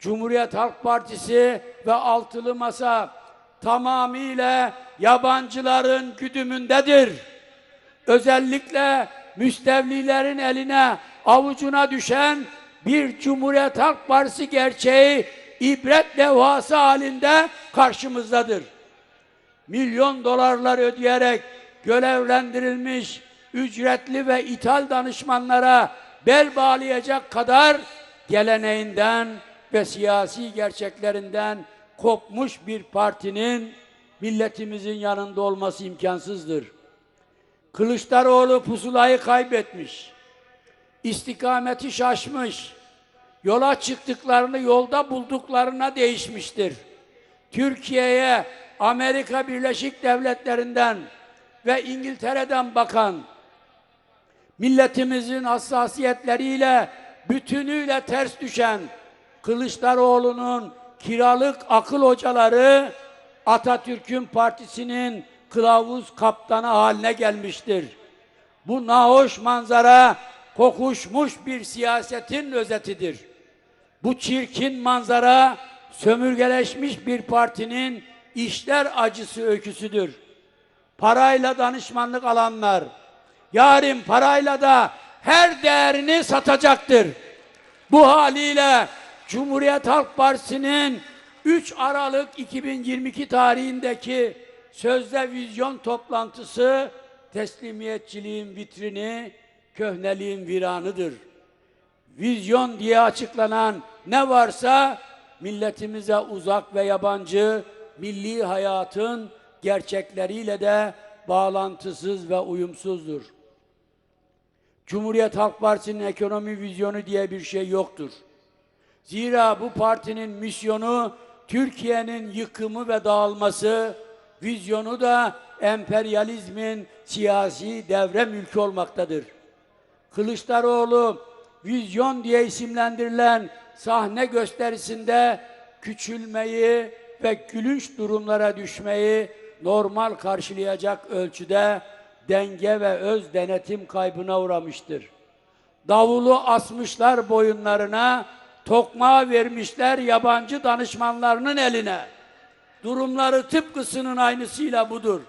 Cumhuriyet Halk Partisi ve Altılı Masa tamamıyla yabancıların güdümündedir. Özellikle müstevlilerin eline, avucuna düşen bir Cumhuriyet Halk Partisi gerçeği ibret levhası halinde karşımızdadır. Milyon dolarlar ödeyerek görevlendirilmiş ücretli ve ithal danışmanlara bel bağlayacak kadar geleneğinden ve siyasi gerçeklerinden kopmuş bir partinin milletimizin yanında olması imkansızdır. Kılıçdaroğlu pusulayı kaybetmiş. İstikameti şaşmış. Yola çıktıklarını yolda bulduklarına değişmiştir. Türkiye'ye Amerika Birleşik Devletleri'nden ve İngiltere'den bakan milletimizin hassasiyetleriyle bütünüyle ters düşen Kılıçdaroğlu'nun kiralık akıl hocaları Atatürk'ün partisinin kılavuz kaptanı haline gelmiştir. Bu nahoş manzara kokuşmuş bir siyasetin özetidir. Bu çirkin manzara sömürgeleşmiş bir partinin işler acısı öyküsüdür. Parayla danışmanlık alanlar yarın parayla da her değerini satacaktır. Bu haliyle Cumhuriyet Halk Partisi'nin 3 Aralık 2022 tarihindeki sözde vizyon toplantısı teslimiyetçiliğin vitrini, köhneliğin viranıdır. Vizyon diye açıklanan ne varsa milletimize uzak ve yabancı milli hayatın gerçekleriyle de bağlantısız ve uyumsuzdur. Cumhuriyet Halk Partisi'nin ekonomi vizyonu diye bir şey yoktur. Zira bu partinin misyonu Türkiye'nin yıkımı ve dağılması, vizyonu da emperyalizmin siyasi devre mülkü olmaktadır. Kılıçdaroğlu vizyon diye isimlendirilen sahne gösterisinde küçülmeyi ve gülünç durumlara düşmeyi normal karşılayacak ölçüde denge ve öz denetim kaybına uğramıştır. Davulu asmışlar boyunlarına, tokmağı vermişler yabancı danışmanlarının eline. Durumları tıpkısının aynısıyla budur.